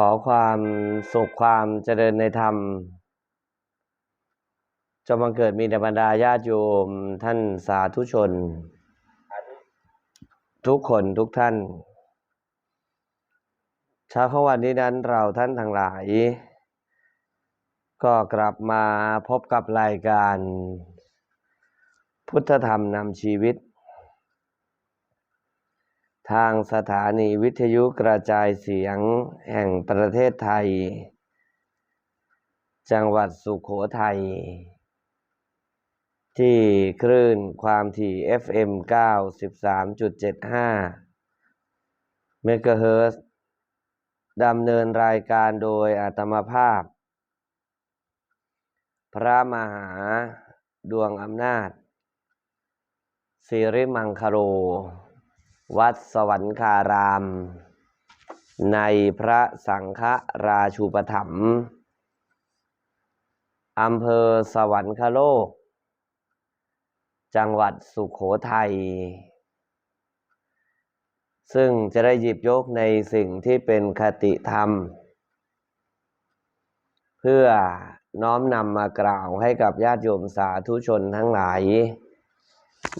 ขอความสุขความเจริญในธรรมจงบังเกิดมีแด่บรรดาญาติโยมท่านสาธุชน ทุกคนทุกท่านเช้าของวันนี้นั้นเราท่านทั้งหลาย ก็กลับมาพบกับรายการ พุทธธรรมนำชีวิต ทางสถานีวิทยุกระจายเสียงแห่งประเทศไทย จังหวัดสุขโขทัย ที่คลื่นความถี่ FM 93.75 เมกะเฮิรตซ์ดำเนินรายการโดยอาตมาภาพ พระมหาดวงอำนาจสิริมังคโร วัดสวรรคาราม ในพระสังฆราชูปถัมภ์อำเภอสวรรคโลก จังหวัดสุขโขทัย ซึ่งจะได้หยิบยกในสิ่งที่เป็นคติธรรม เพื่อน้อมนำมากล่าวให้กับญาติโยมสาธุชนทั้งหลาย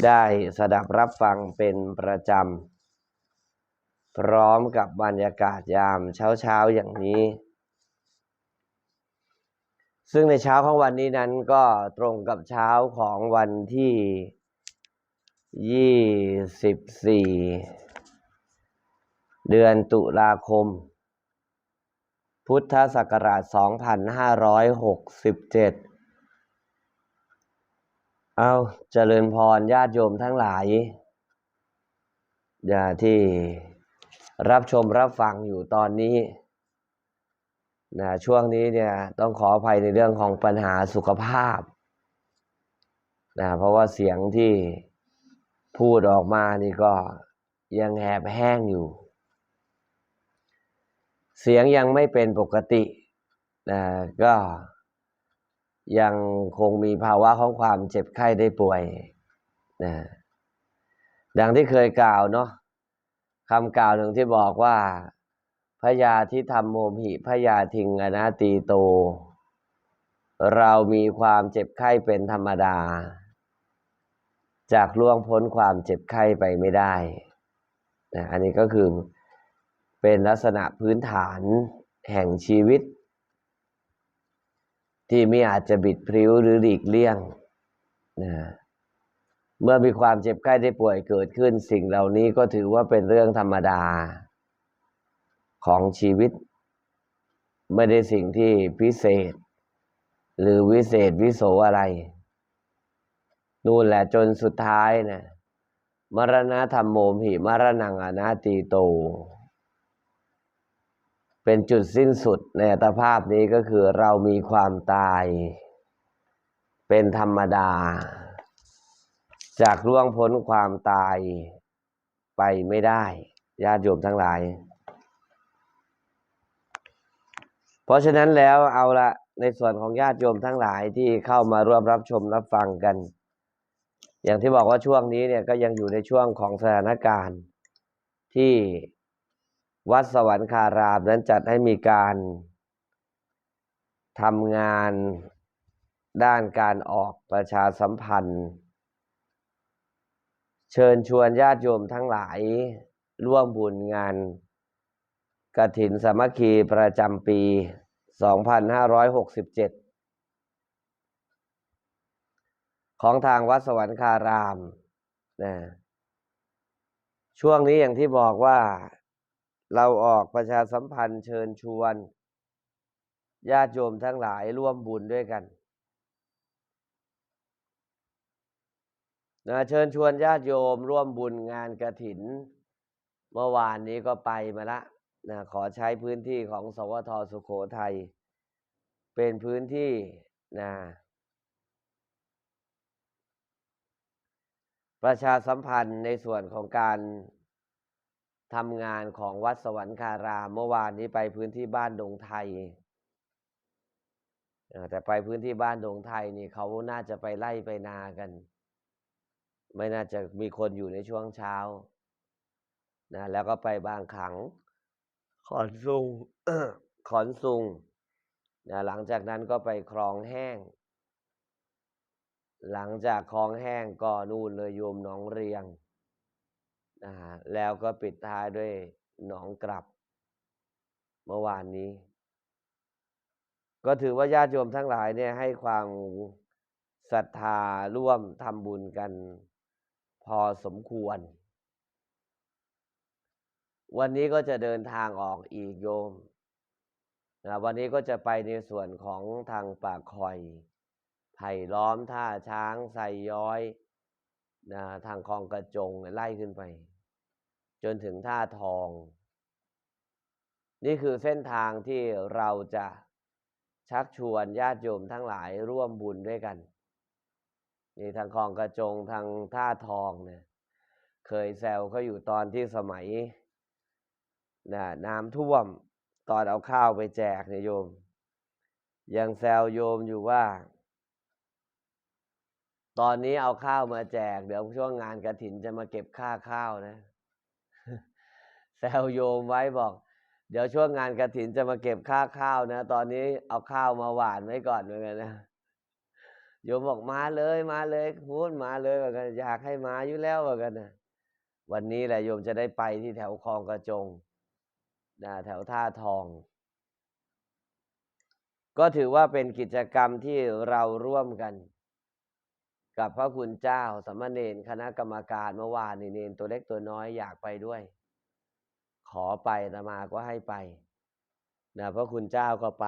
ได้สดับรับฟังเป็นประจำ พร้อมกับบรรยากาศยามเช้าเช้าอย่างนี้ ซึ่งในเช้าของวันนี้นั้นก็ตรงกับเช้าของวันที่ยี่สิบสี่เดือนตุลาคม พุทธศักราช 2567 เจ็ดเอาเจริญพรญาติโยมทั้งหลายอย่าที่รับชมรับฟังอยู่ตอนนี้นะช่วงนี้เนี่ยต้องขออภัยในเรื่องของปัญหาสุขภาพนะเพราะว่าเสียงที่พูดออกมานี่ก็ยังแหบแห้งอยู่ เสียงยังไม่เป็นปกตินะก็ ยังคงมีภาวะของความเจ็บไข้ได้ป่วยนะดังที่เคยกล่าวเนาะคำกล่าวหนึ่งที่บอกว่าพยาที่ทำโมหิพยาทิงอนาตีโต เรามีความเจ็บไข้เป็นธรรมดา จากล่วงพ้นความเจ็บไข้ไปไม่ได้นะอันนี้ก็คือเป็นลักษณะพื้นฐานแห่งชีวิต ที่ไม่อาจจะบิดพริ้วหรือหลีกเลี่ยงนะเมื่อมีความเจ็บไข้ได้ป่วยเกิดขึ้น สิ่งเหล่านี้ก็ถือว่าเป็นเรื่องธรรมดาของชีวิต ไม่ได้สิ่งที่พิเศษ หรือวิเศษวิโสอะไร นู่นแหละจนสุดท้ายนะมรณะธรรมโมหิมรณังอนาตีโต เป็นจุดสิ้นสุดในอัตภาพนี้ก็คือเรามีความตาย เป็นธรรมดา จากล่วงพ้นความตายไปไม่ได้ญาติโยมทั้งหลาย เพราะฉะนั้นแล้วเอาละในส่วนของญาติโยมทั้งหลายที่เข้ามาร่วมรับชมรับฟังกัน อย่างที่บอกว่าช่วงนี้เนี่ยก็ยังอยู่ในช่วงของสถานการณ์ที่ วัดสวรรคารามนั้นจัดให้มีการทำงานด้านการออกประชาสัมพันธ์ เชิญชวนญาติโยมทั้งหลาย ร่วมบุญงานกฐินสามัคคีประจำปี 2567 ของทางวัดสวรรคารามนะช่วงนี้อย่างที่บอกว่า เราออกประชาสัมพันธ์เชิญชวนญาติโยมทั้งหลายร่วมบุญด้วยกันนะเชิญชวนญาติโยมร่วมบุญงานกระถิน เมื่อวานนี้ก็ไปมาละนะขอใช้พื้นที่ของสวทสุขโขทัยเป็นพื้นที่นะประชาสัมพันธ์ในส่วนของการ ทำงานของวัดสวรรคารามเมื่อวานนี้ไปพื้นที่บ้านดงไทยเอ่อแต่ไปพื้นที่บ้านดงไทยนี่เขาน่าจะไปไล่ไปนากัน ไม่น่าจะมีคนอยู่ในช่วงเช้านะแล้วก็ไปบางขัง ขอนซุงขอนซุงนะหลังจากนั้นก็ไปคลองแห้ง หลังจากคลองแห้งก็นู่นเลยโยมหนองเรียง นะฮะแล้วก็ปิดท้ายด้วยหนองกลับ เมื่อวานนี้ ก็ถือว่าญาติโยมทั้งหลายเนี่ยให้ความศรัทธาร่วมทำบุญกัน พอสมควร วันนี้ก็จะเดินทางออกอีกโยมนะวันนี้ก็จะไปในส่วนของทางปากคอยไผ่ล้อมท่าช้างใส่ย้อยนะทางคลองกระจงไล่ขึ้นไป จนถึงท่าทอง นี่คือเส้นทางที่เราจะชักชวนญาติโยมทั้งหลายร่วมบุญด้วยกัน นี่ทางคลองกระจงทางท่าทองเนี่ยเคยแซวเขาอยู่ตอนที่สมัยนะน้ำท่วมตอนเอาข้าวไปแจกเนี่ยโยม ยังแซวโยมอยู่ว่า ตอนนี้เอาข้าวมาแจก เดี๋ยวช่วงงานกระถินจะมาเก็บค่าข้าวนะ แซวโยมไว้บอก เดี๋ยวช่วงงานกระถินจะมาเก็บค่าข้าวนะ ตอนนี้เอาข้าวมาหวานไว้ก่อนเหมือนกันนะโยมบอกมาเลยมาเลยพูดมาเลยเหมือนกันอยากให้มาอยู่แล้วเหมือนกันนะวันนี้แหละโยมจะได้ไปที่แถวคลองกระจงนะแถวท่าทอง ก็ถือว่าเป็นกิจกรรมที่เราร่วมกัน กับพระคุณเจ้าสามเณรคณะกรรมการเมื่อวานนี่เนนตัวเล็กตัวน้อยอยากไปด้วย ขอไปอาตมาก็ให้ไปนะพระคุณเจ้าก็ไป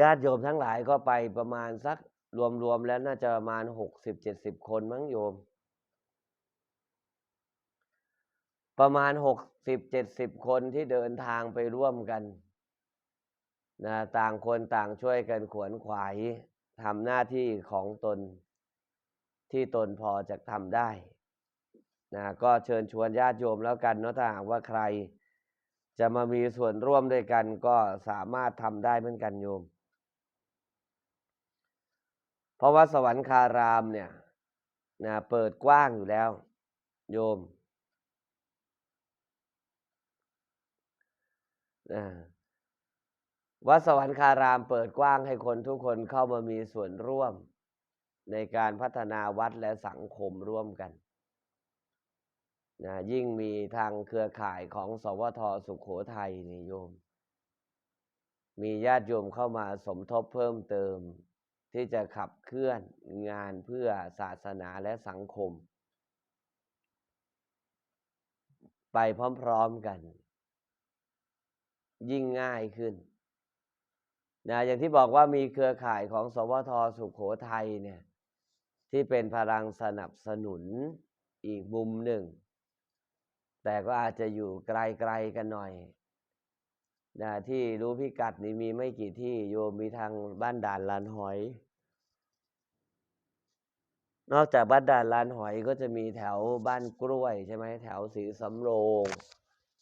ญาติโยมทั้งหลายก็ไปประมาณสักรวมๆแล้วน่าจะประมาณหกสิบเจ็ดสิบคนมั้งโยม ประมาณหกสิบเจ็ดสิบคนที่เดินทางไปร่วมกันนะต่างคนต่างช่วยกันขวนขวายทำหน้าที่ของตนที่ตนพอจะทำได้ นะก็เชิญชวนญาติโยมแล้วกันเนาะถ้าหากว่าใคร จะมามีส่วนร่วมด้วยกันก็สามารถทำได้เหมือนกันโยม เพราะว่าสวรรคารามเนี่ยนะเปิดกว้างอยู่แล้ว โยมนะวัดสวรรคารามเปิดกว้างให้คนทุกคนเข้ามามีส่วนร่วม ในการพัฒนาวัดและสังคมร่วมกัน นะยิ่งมีทางเครือข่ายของสวทสุขโขทัยนี่โยม มีญาติโยมเข้ามาสมทบเพิ่มเติม ที่จะขับเคลื่อนงานเพื่อศาสนาและสังคม ไปพร้อมๆกัน ยิ่งง่ายขึ้นนะอย่างที่บอกว่ามีเครือข่ายของสวทสุขโขทัยเนี่ยที่เป็นพลังสนับสนุนอีกมุมหนึ่ง แต่ก็อาจจะอยู่ไกลๆกันหน่อยนะที่รู้พิกัดนี่มีไม่กี่ที่โยมมีทางบ้านด่านลานหอย นอกจากบ้านด่านลานหอยก็จะมีแถวบ้านกล้วยใช่ไหมแถวสีสำโรง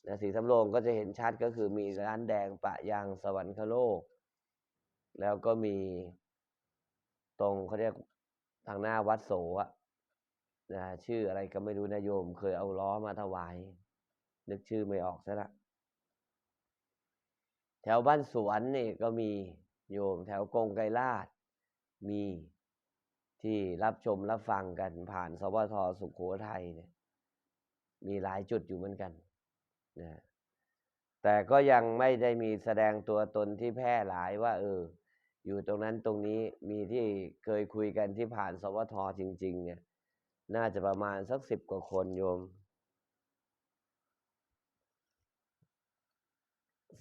นะสีสำโรงก็จะเห็นชัดก็คือมีร้านแดงปะยางสวรรคโลก แล้วก็มีตรงเขาเรียกทางหน้าวัดโสอะ นะชื่ออะไรก็ไม่รู้นะโยม เคยเอาล้อมาถวาย นึกชื่อไม่ออกซะละแถวบ้านสวนนี่ก็มีโยม แถวกงไกรลาดมีที่รับชมรับฟังกันผ่านสวทสุขโขทัยเนี่ย มีหลายจุดอยู่เหมือนกันนะแต่ก็ยังไม่ได้มีแสดงตัวตนที่แพร่หลายว่า เออ อยู่ตรงนั้นตรงนี้มีที่เคยคุยกันที่ผ่านสวทจริง ๆ เนี่ย น่าจะประมาณสักสิบกว่าคนโยม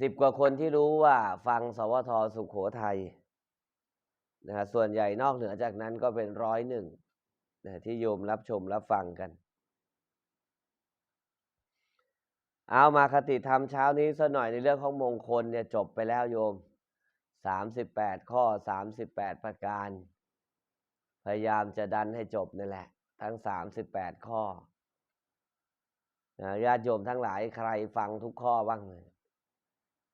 สิบกว่าคนที่รู้ว่าฟังสวทสุขโขทัยนะส่วนใหญ่นอกเหนือจากนั้นก็เป็นร้อยหนึ่งนะที่โยมรับชมรับฟังกัน เอามาคติธรรมเช้านี้สักหน่อยในเรื่องของมงคลเนี่ยจบไปแล้วโยมสามสิบแปดข้อสามสิบแปดประการ พยายามจะดันให้จบนี่แหละ ทั้งสามสิบแปดข้อญาติโยมทั้งหลายใครฟังทุกข้อบ้างเลย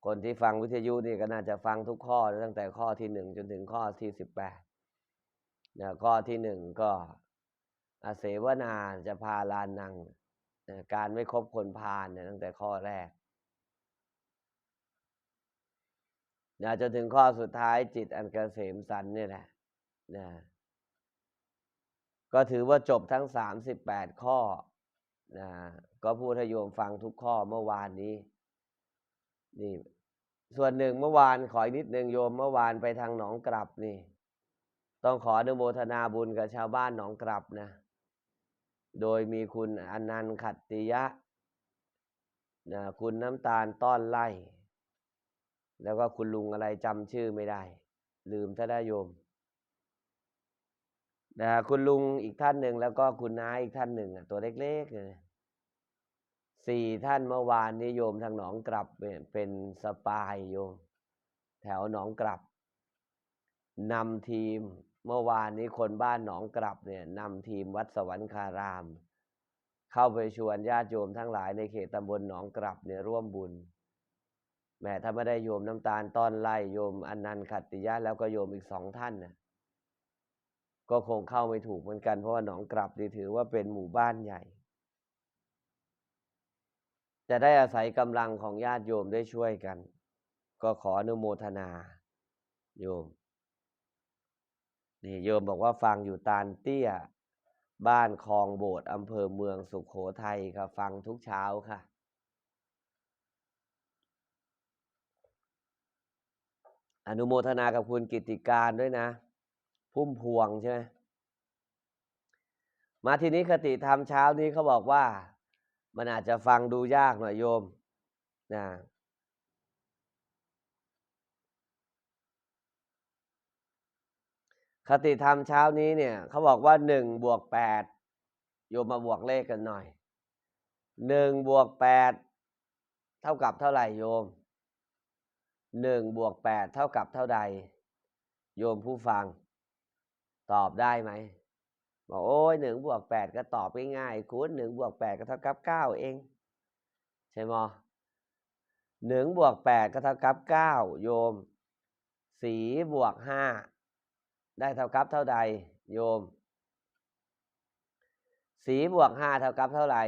คนที่ฟังวิทยุนี่ก็น่าจะฟังทุกข้อตั้งแต่ข้อที่หนึ่งจนถึงข้อที่สิบแปดนะข้อที่หนึ่งก็อาเสวนาจะพาลานนังนะการไม่คบคนพาลเนี่ยตั้งแต่ข้อแรกนะจนถึงข้อสุดท้ายจิตอันเกษมสันนี่แหละนะ ก็ถือว่าจบทั้งสามสิบแปดข้อนะก็พูดให้โยมฟังทุกข้อเมื่อวานนี้นี่ส่วนหนึ่งเมื่อวานขออีกนิดหนึ่งโยมเมื่อวานไปทางหนองกลับนี่ ต้องขออนุโมทนาบุญกับชาวบ้านหนองกลับนะ โดยมีคุณอนันต์ขัตติยะนะคุณน้ำตาลต้อนไล่ แล้วก็คุณลุงอะไรจำชื่อไม่ได้ ลืมถ้าได้โยม นะคุณลุงอีกท่านหนึ่งแล้วก็คุณน้าอีกท่านหนึ่งตัวเล็กๆเลยสี่ท่านเมื่อวานนี้โยมทางหนองกลับเป็นสปายโยม แถวหนองกลับนำทีมเมื่อวานนี้คนบ้านหนองกลับเนี่ยนำทีมวัดสวรรคาราม เข้าไปชวนญาติโยมทั้งหลายในเขตตำบลหนองกลับเนี่ยร่วมบุญแม้ถ้าไม่ได้โยมน้ำตาลต้อนไล่โยมอนันต์ขัตติยะแล้วก็โยมอีกสองท่านนะ ก็คงเข้าไม่ถูกเหมือนกัน เพราะว่าหนองกลับนี่ถือว่าเป็นหมู่บ้านใหญ่ จะได้อาศัยกำลังของญาติโยมได้ช่วยกัน ก็ขออนุโมทนา โยม นี่โยมบอกว่าฟังอยู่ตาลเตี้ย บ้านคลองโบสถ์อำเภอเมืองสุขโขทัยค่ะ ฟังทุกเช้าค่ะอนุโมทนากับคุณกิติการด้วยนะ พุ่มพวงใช่ไหมมาทีนี้คติธรรมเช้านี้เขาบอกว่า มันอาจจะฟังดูยากหน่อยโยมนะคติธรรมเช้านี้เนี่ยเขาบอกว่าหนึ่งบวกแปดโยมมาบวกเลขกันหน่อยหนึ่งบวกแปดเท่ากับเท่าไหร่โยมหนึ่งบวกแปดเท่ากับเท่าใด โยมผู้ฟัง ตอบได้ไหมบอกโอ้ยหนึ่งบวกแปดก็ตอบง่ายๆคุณหนึ่งบวกแปดก็เท่ากับเก้าเอง ใช่ไหมหนึ่งบวกแปดก็เท่ากับเก้าโยมสีบวกห้าได้เท่ากับเท่าใด โยมสีบวกห้าเท่ากับเท่าไหร่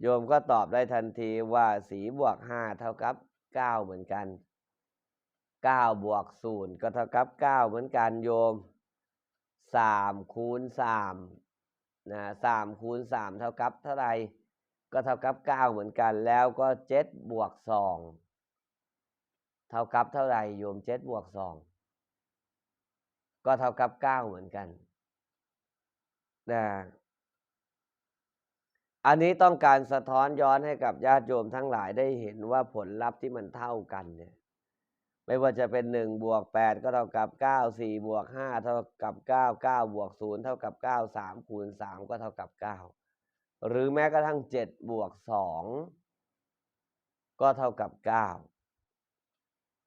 โยมก็ตอบได้ทันทีว่าสีบวกห้าเท่ากับเก้าเหมือนกันเก้าบวกศูนย์ก็เท่ากับเก้าเหมือนกันโยม สามคูณสามนะสามคูณสามเท่ากับเท่าไหร่ก็เท่ากับเก้าเหมือนกัน แล้วก็เจ็ดบวกสองเท่ากับเท่าไหร่โยมเจ็ดบวกสองก็เท่ากับเก้าเหมือนกันนะอันนี้ต้องการสะท้อนย้อนให้กับญาติโยมทั้งหลายได้เห็นว่าผลลัพธ์ที่มันเท่ากันเนี่ย ไม่ว่าจะเป็นหนึ่งบวกแปดก็เท่ากับเก้าสี่บวกห้าเท่ากับเก้าเก้าบวกศูนย์เท่ากับเก้าสามคูณสามก็เท่ากับเก้าหรือแม้กระทั่งเจ็ดบวกสองก็เท่ากับเก้า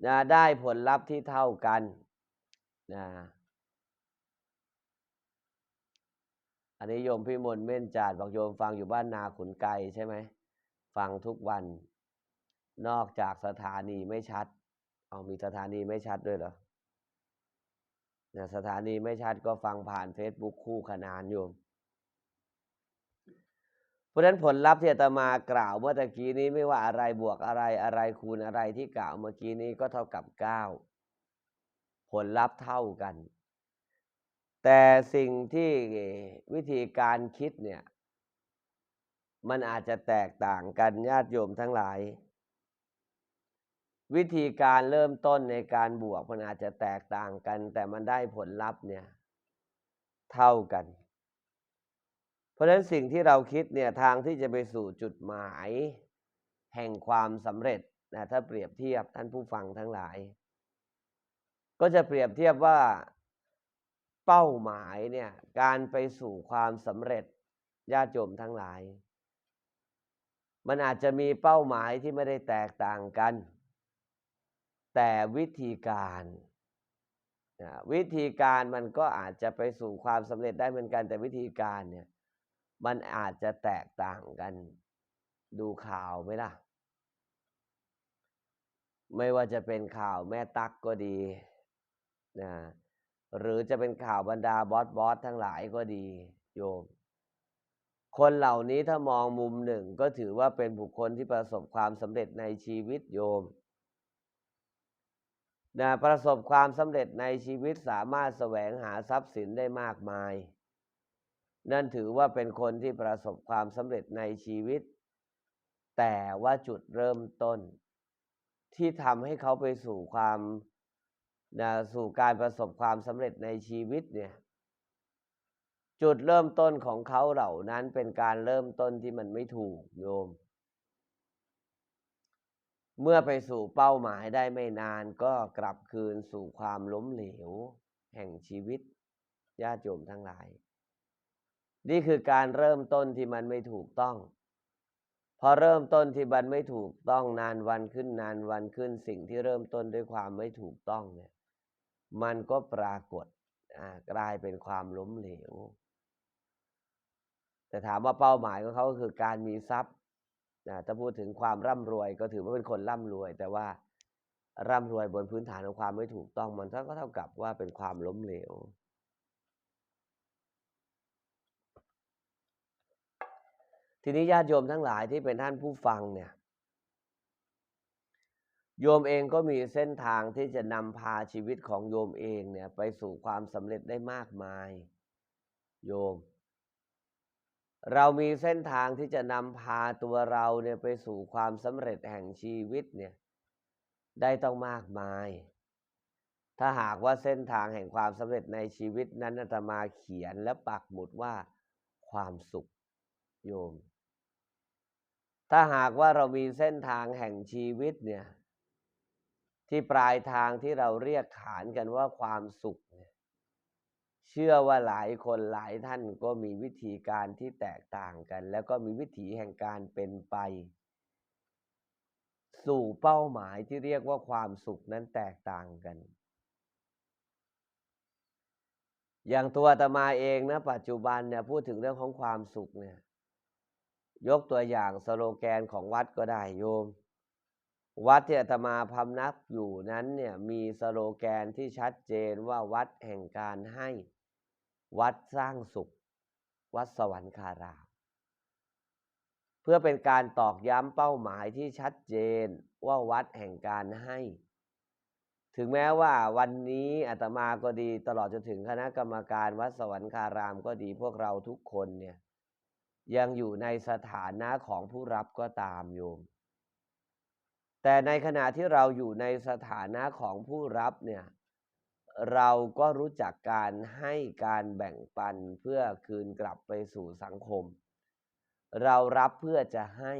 นะได้ผลลัพธ์ที่เท่ากันนะอันนี้โยมพิมลเม่นจาดบอกโยมฟังอยู่บ้านนาขุนไกใช่ไหม ฟังทุกวัน นอกจากสถานีไม่ชัด เอามีสถานีไม่ชัดด้วยเหรอนะสถานีไม่ชัดก็ฟังผ่านเฟซบุ๊กคู่ขนานโยมเพราะฉะนั้นผลลัพธ์ที่อาตมากล่าวเมื่อตะกี้นี้ไม่ว่าอะไรบวกอะไรอะไรคูณอะไรที่กล่าวเมื่อกี้นี้ก็เท่ากับเก้าผลลัพธ์เท่ากัน แต่สิ่งที่วิธีการคิดเนี่ย มันอาจจะแตกต่างกันญาติโยมทั้งหลาย วิธีการเริ่มต้นในการบวกมันอาจจะแตกต่างกัน แต่มันได้ผลลัพธ์เนี่ยเท่ากัน เพราะฉะนั้นสิ่งที่เราคิดเนี่ยทางที่จะไปสู่จุดหมาย แห่งความสำเร็จนะถ้าเปรียบเทียบท่านผู้ฟังทั้งหลาย ก็จะเปรียบเทียบว่าเป้าหมายเนี่ยการไปสู่ความสำเร็จญาติโยมทั้งหลาย มันอาจจะมีเป้าหมายที่ไม่ได้แตกต่างกัน แต่วิธีการวิธีการมันก็อาจจะไปสู่ความสำเร็จได้เหมือนกัน แต่วิธีการเนี่ยมันอาจจะแตกต่างกันดูข่าวไหมล่ะ ไม่ว่าจะเป็นข่าวแม่ตั๊กก็ดีนะหรือจะเป็นข่าวบรรดาบอสบอสทั้งหลายก็ดีโยม คนเหล่านี้ถ้ามองมุมหนึ่งก็ถือว่าเป็นบุคคลที่ประสบความสำเร็จในชีวิตโยม นะประสบความสำเร็จในชีวิตสามารถแสวงหาทรัพย์สินได้มากมาย นั่นถือว่าเป็นคนที่ประสบความสำเร็จในชีวิต แต่ว่าจุดเริ่มต้น ที่ทำให้เขาไปสู่ความนะสู่การประสบความสำเร็จในชีวิตเนี่ย จุดเริ่มต้นของเขาเหล่านั้นเป็นการเริ่มต้นที่มันไม่ถูกโยม เมื่อไปสู่เป้าหมายได้ไม่นานก็กลับคืนสู่ความล้มเหลว แห่งชีวิตญาติโยมทั้งหลาย นี่คือการเริ่มต้นที่มันไม่ถูกต้อง พอเริ่มต้นที่มันไม่ถูกต้องนานวันขึ้นนานวันขึ้นสิ่งที่เริ่มต้นด้วยความไม่ถูกต้องเนี่ย มันก็ปรากฏกลายเป็นความล้มเหลว แต่ถามว่าเป้าหมายของเขาก็คือการมีทรัพย์ นะถ้าพูดถึงความร่ำรวยก็ถือว่าเป็นคนร่ำรวย แต่ว่าร่ำรวยบนพื้นฐานของความไม่ถูกต้องมันก็เท่ากับว่าเป็นความล้มเหลว ทีนี้ญาติโยมทั้งหลายที่เป็นท่านผู้ฟังเนี่ยโยมเองก็มีเส้นทางที่จะนำพาชีวิตของโยมเองเนี่ยไปสู่ความสำเร็จได้มากมาย โยม เรามีเส้นทางที่จะนำพาตัวเราเนี่ยไปสู่ความสำเร็จแห่งชีวิตเนี่ยได้ต้องมากมาย ถ้าหากว่าเส้นทางแห่งความสำเร็จในชีวิตนั้นอาตมาเขียนและปักหมุดว่าความสุขโยม ถ้าหากว่าเรามีเส้นทางแห่งชีวิตเนี่ยที่ปลายทางที่เราเรียกขานกันว่าความสุขเนี่ย เชื่อว่าหลายคนหลายท่านก็มีวิธีการที่แตกต่างกัน แล้วก็มีวิถีแห่งการเป็นไป สู่เป้าหมายที่เรียกว่าความสุขนั้นแตกต่างกัน อย่างตัวตมาเองนะปัจจุบันเนี่ยพูดถึงเรื่องของความสุขเนี่ยยกตัวอย่างสโลแกนของวัดก็ได้โยม วัดที่อาตมาพำนักอยู่นั้นเนี่ยมีสโลแกนที่ชัดเจนว่าวัดแห่งการให้ วัดสร้างสุข วัดสวรรคาราม เพื่อเป็นการตอกย้ำเป้าหมายที่ชัดเจนว่าวัดแห่งการให้ ถึงแม้ว่าวันนี้อาตมาก็ดีตลอดจนถึงคณะกรรมการวัดสวรรคารามก็ดีพวกเราทุกคนเนี่ยยังอยู่ในสถานะของผู้รับก็ตามโยม แต่ในขณะที่เราอยู่ในสถานะของผู้รับเนี่ย เราก็รู้จักการให้การแบ่งปันเพื่อคืนกลับไปสู่สังคม เรารับเพื่อจะให้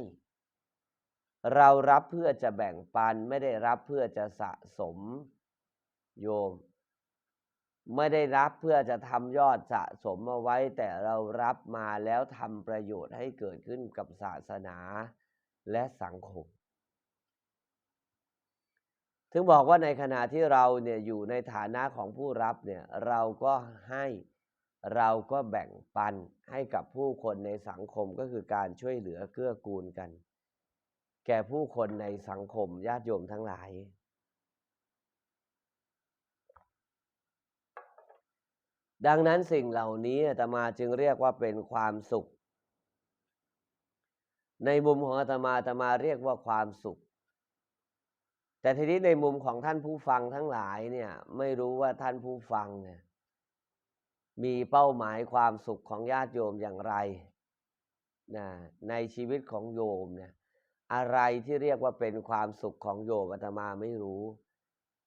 เรารับเพื่อจะแบ่งปันไม่ได้รับเพื่อจะสะสมโยม ไม่ได้รับเพื่อจะทำยอดสะสมมาไว้ แต่เรารับมาแล้วทำประโยชน์ให้เกิดขึ้นกับศาสนาและสังคม ถึงบอกว่าในขณะที่เราเนี่ยอยู่ในฐานะของผู้รับเนี่ยเราก็ให้เราก็แบ่งปันให้กับผู้คนในสังคมก็คือการช่วยเหลือเกื้อกูลกัน แก่ผู้คนในสังคมญาติโยมทั้งหลาย ดังนั้นสิ่งเหล่านี้อาตมาจึงเรียกว่าเป็นความสุข ในมุมของอาตมาอาตมาเรียกว่าความสุข แต่ทีนี้ในมุมของท่านผู้ฟังทั้งหลายเนี่ยไม่รู้ว่าท่านผู้ฟังเนี่ยมีเป้าหมายความสุขของญาติโยมอย่างไรนะในชีวิตของโยมเนี่ยอะไรที่เรียกว่าเป็นความสุขของโยมอาตมาไม่รู้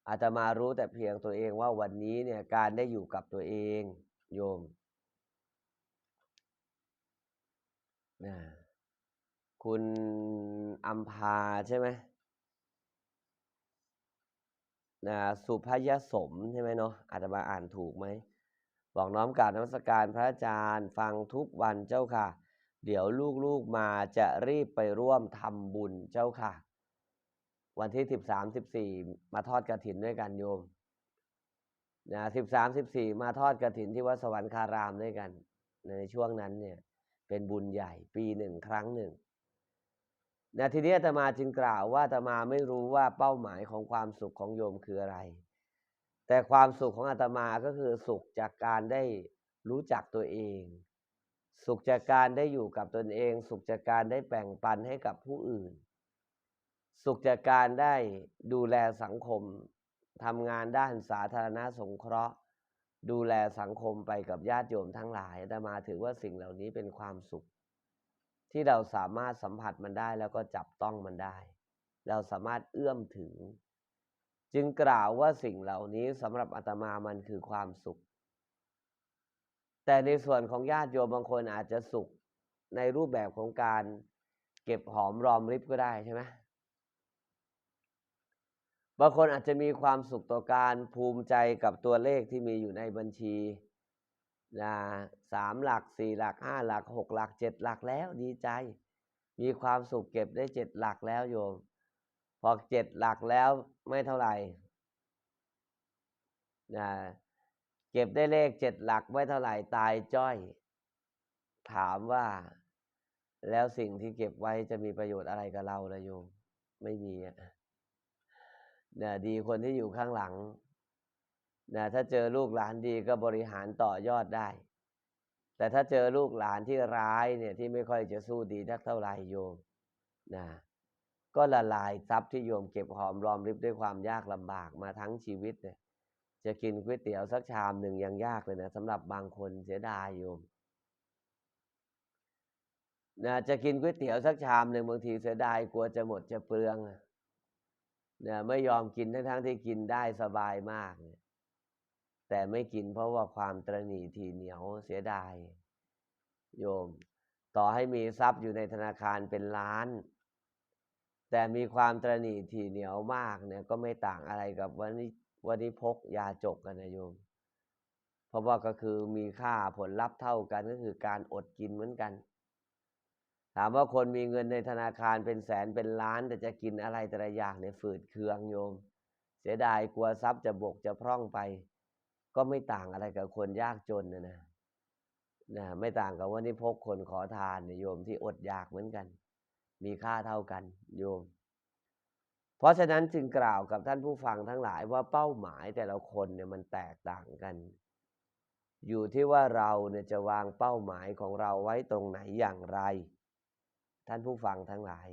อาตมารู้แต่เพียงตัวเองว่าวันนี้เนี่ยการได้อยู่กับตัวเองโยมนะคุณอัมพาใช่ไหม นะสุภยสมใช่ไหมเนาะอาจจะมาอ่านถูกไหม บอกน้อมกราบนมัสการพระอาจารย์ฟังทุกวันเจ้าค่ะ เดี๋ยวลูกๆมาจะรีบไปร่วมทำบุญเจ้าค่ะ วันที่สิบสามสิบสี่มาทอดกระถินด้วยกันโยมนะสิบสามสิบสี่มาทอดกระถินที่วัดสวรรคารามด้วยกัน ในช่วงนั้นเนี่ยเป็นบุญใหญ่ปีหนึ่งครั้งหนึ่ง นะทีนี้อาตมาจึงกล่าวว่าอาตมาไม่รู้ว่าเป้าหมายของความสุขของโยมคืออะไร แต่ความสุขของอาตมาก็คือสุขจากการได้รู้จักตัวเอง สุขจากการได้อยู่กับตนเอง สุขจากการได้แบ่งปันให้กับผู้อื่น สุขจากการได้ดูแลสังคมทำงานด้านสาธารณสงเคราะห์ ดูแลสังคมไปกับญาติโยมทั้งหลายแต่มาถือว่าสิ่งเหล่านี้เป็นความสุข ที่เราสามารถสัมผัสมันได้แล้วก็จับต้องมันได้ เราสามารถเอื้อมถึง จึงกล่าวว่าสิ่งเหล่านี้สำหรับอาตมามันคือความสุข แต่ในส่วนของญาติโยมบางคนอาจจะสุขในรูปแบบของการเก็บหอมรอมริบก็ได้ใช่ไหมบางคนอาจจะมีความสุขต่อการภูมิใจกับตัวเลขที่มีอยู่ในบัญชี นะสามหลักสี่หลักห้าหลักหกหลักเจ็ดหลักแล้วดีใจ มีความสุขเก็บได้เจ็ดหลักแล้วโยม พอเจ็ดหลักแล้วไม่เท่าไหร่นะเก็บได้เลขเจ็ดหลักไม่เท่าไหร่ตายจ้อย ถามว่า แล้วสิ่งที่เก็บไว้จะมีประโยชน์อะไรกับเราละโยม ไม่มีอะนะดีคนที่อยู่ข้างหลัง นะถ้าเจอลูกหลานดีก็บริหารต่อยอดได้ แต่ถ้าเจอลูกหลานที่ร้ายเนี่ยที่ไม่ค่อยจะสู้ดีทักเท่าไหร่โยมนะก็ละลายทรัพย์ที่โยมเก็บหอมรอมริบด้วยความยากลำบากมาทั้งชีวิตเนี่ยจะกินก๋วยเตี๋ยวสักชามหนึ่งยังยากเลยนะสำหรับบางคนเสียดายโยมนะจะกินก๋วยเตี๋ยวสักชามหนึ่งบางทีเสียดายกลัวจะหมดจะเปลืองนี่ยไม่ยอมกินทั้งทั้งที่กินได้สบายมากเนี่ย แต่ไม่กินเพราะว่าความตรณีทีเหนียวเสียดาย โยม ต่อให้มีทรัพย์อยู่ในธนาคารเป็นล้าน แต่มีความตรณีทีเหนียวมากเนี่ยก็ไม่ต่างอะไรกับวันนี้วันนี้พกยาจกกันนะโยม เพราะว่าก็คือมีค่าผลลัพธ์เท่ากันก็คือการอดกินเหมือนกัน ถามว่าคนมีเงินในธนาคารเป็นแสนเป็นล้าน แต่จะกินอะไรแต่ละอย่างเนี่ยฝืดเคืองโยม เสียดายกลัวทรัพย์จะบกจะพร่องไป ก็ไม่ต่างอะไรกับคนยากจนนะนะนะไม่ต่างกับว่านี่พกคนขอทานโยมที่อดอยากเหมือนกัน มีค่าเท่ากันโยม เพราะฉะนั้นจึงกล่าวกับท่านผู้ฟังทั้งหลายว่าเป้าหมายแต่ละคนเนี่ยมันแตกต่างกัน อยู่ที่ว่าเราเนี่ยจะวางเป้าหมายของเราไว้ตรงไหนอย่างไร ท่านผู้ฟังทั้งหลาย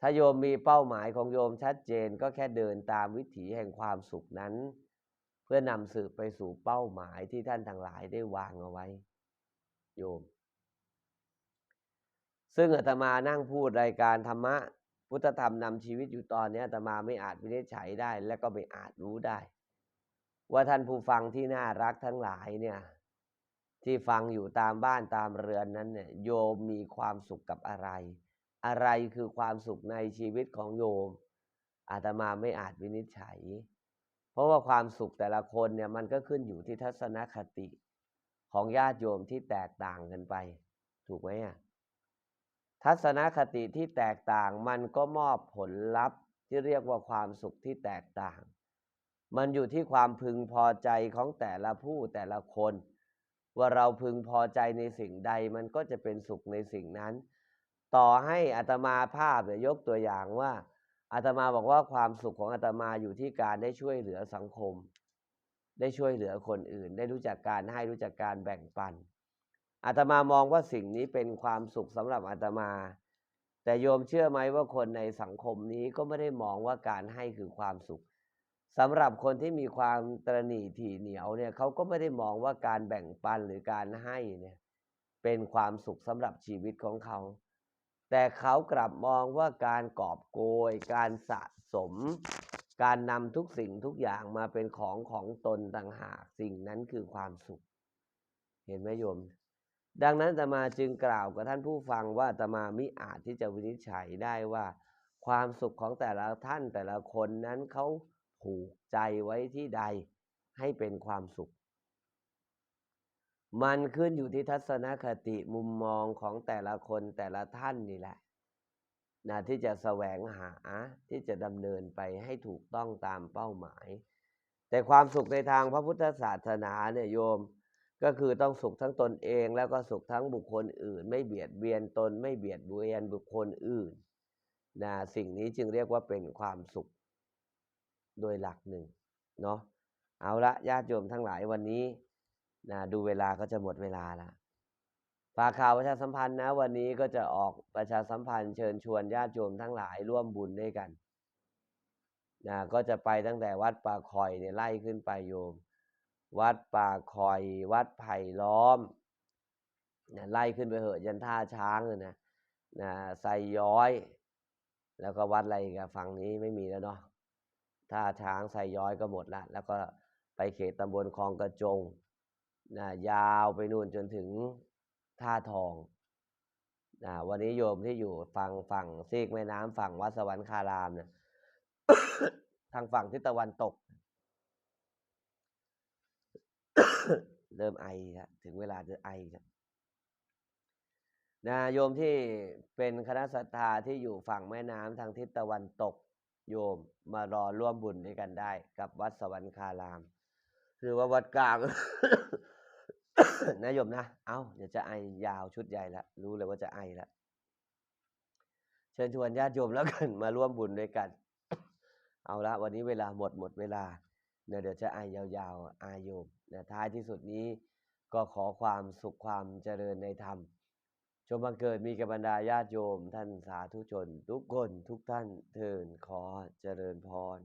ถ้าโยมมีเป้าหมายของโยมชัดเจนก็แค่เดินตามวิถีแห่งความสุขนั้น พื่อนำสืบไปสู่เป้าหมายที่ท่านทั้งหลายได้วางเอาไว้ โยม ซึ่งอาตมานั่งพูดรายการธรรมะ พุทธธรรมนำชีวิตอยู่ตอนนี้อาตมาไม่อาจวินิจฉัยได้ และก็ไม่อาจรู้ได้ ว่าท่านผู้ฟังที่น่ารักทั้งหลายเนี่ย ที่ฟังอยู่ตามบ้านตามเรือนนั้นเนี่ยโยมมีความสุขกับอะไร อะไรคือความสุขในชีวิตของโยมอาตมาไม่อาจวินิจฉัย เพราะว่าความสุขแต่ละคนเนี่ยมันก็ขึ้นอยู่ที่ทัศนคติของญาติโยมที่แตกต่างกันไป ถูกไหมอะทัศนคติที่แตกต่างมันก็มอบผลลัพธ์ที่เรียกว่าความสุขที่แตกต่าง มันอยู่ที่ความพึงพอใจของแต่ละผู้แต่ละคน ว่าเราพึงพอใจในสิ่งใดมันก็จะเป็นสุขในสิ่งนั้น ต่อให้อัตมาภาพเนี่ยยกตัวอย่างว่า อาตมาบอกว่าความสุขของอาตมาอยู่ที่การได้ช่วยเหลือสังคม ได้ช่วยเหลือคนอื่น ได้รู้จักการให้รู้จักการแบ่งปันอาตมามองว่าสิ่งนี้เป็นความสุขสำหรับอาตมา แต่โยมเชื่อไหมว่าคนในสังคมนี้ก็ไม่ได้มองว่าการให้คือความสุขสำหรับคนที่มีความตรณีถี่เหนียวเนี่ยเขาก็ไม่ได้มองว่าการแบ่งปันหรือการให้เนี่ยเป็นความสุขสำหรับชีวิตของเขา แต่เขากลับมองว่าการกอบโกย การสะสม การนำทุกสิ่งทุกอย่างมาเป็นของของตนต่างหากสิ่งนั้นคือความสุข เห็นไหมโยม ดังนั้นตมาจึงกล่าวกับท่านผู้ฟังว่าตมามิอาจที่จะวินิจฉัยได้ว่า ความสุขของแต่ละท่านแต่ละคนนั้นเขาผูกใจไว้ที่ใดให้เป็นความสุข มันขึ้นอยู่ที่ทัศนคติมุมมองของแต่ละคนแต่ละท่านนี่แหละนะที่จะแสวงหาที่จะดำเนินไปให้ถูกต้องตามเป้าหมาย แต่ความสุขในทางพระพุทธศาสนาเนี่ยโยม ก็คือต้องสุขทั้งตนเองแล้วก็สุขทั้งบุคคลอื่น ไม่เบียดเบียนตน ไม่เบียดเบียนบุคคลอื่นนะสิ่งนี้จึงเรียกว่าเป็นความสุขโดยหลักหนึ่งเนาะเอาละญาติโยมทั้งหลายวันนี้ นะดูเวลาก็จะหมดเวลาละฝากข่าวประชาสัมพันธ์นะ วันนี้ก็จะออกประชาสัมพันธ์เชิญชวนญาติโยมทั้งหลายร่วมบุญด้วยกันนะก็จะไปตั้งแต่วัดป่าคอยเนี่ยไล่ขึ้นไปโยม วัดป่าคอย วัดไผ่ล้อมนะไล่ขึ้นไปเหอะยันท่าช้างเลยนะนะไซย้อย แล้วก็วัดอะไรกับฝั่งนี้ไม่มีแล้วเนาะท่าช้างไซย้อยก็หมดละแล้วก็ไปเขตตำบลคลองกระจง นะยาวไปนู่นจนถึงท่าทองนะวันนี้โยมที่อยู่ฝั่งฝั่งซีกแม่น้ำฝั่งวัดสวรรคารามเนี่ยทางฝั่งทิศตะวันตก เริ่มไอครับถึงเวลาจะไอครับนะโยมที่เป็นคณะศรัทธาที่อยู่ฝั่งแม่น้ำทางทิศตะวันตก โยมมารอร่วมบุญด้วยกันได้ กับวัดสวรรคาราม หรือว่าวัดกลาง นะโยมนะ เอาเดี๋ยวจะไอยาวชุดใหญ่ละรู้เลยว่าจะไอละเชิญชวนญาติโยมแล้วกันมาร่วมบุญด้วยกัน เอาละวันนี้เวลาหมดหมดเวลาเนี่ยเดี๋ยวจะไอยาวๆอายโยมนะท้ายที่สุดนี้ก็ขอความสุขความเจริญในธรรมจงบังเกิดมีกับบรรดาญาติโยม ท่านสาธุชน ทุกคนทุกท่านเทินขอเจริญพร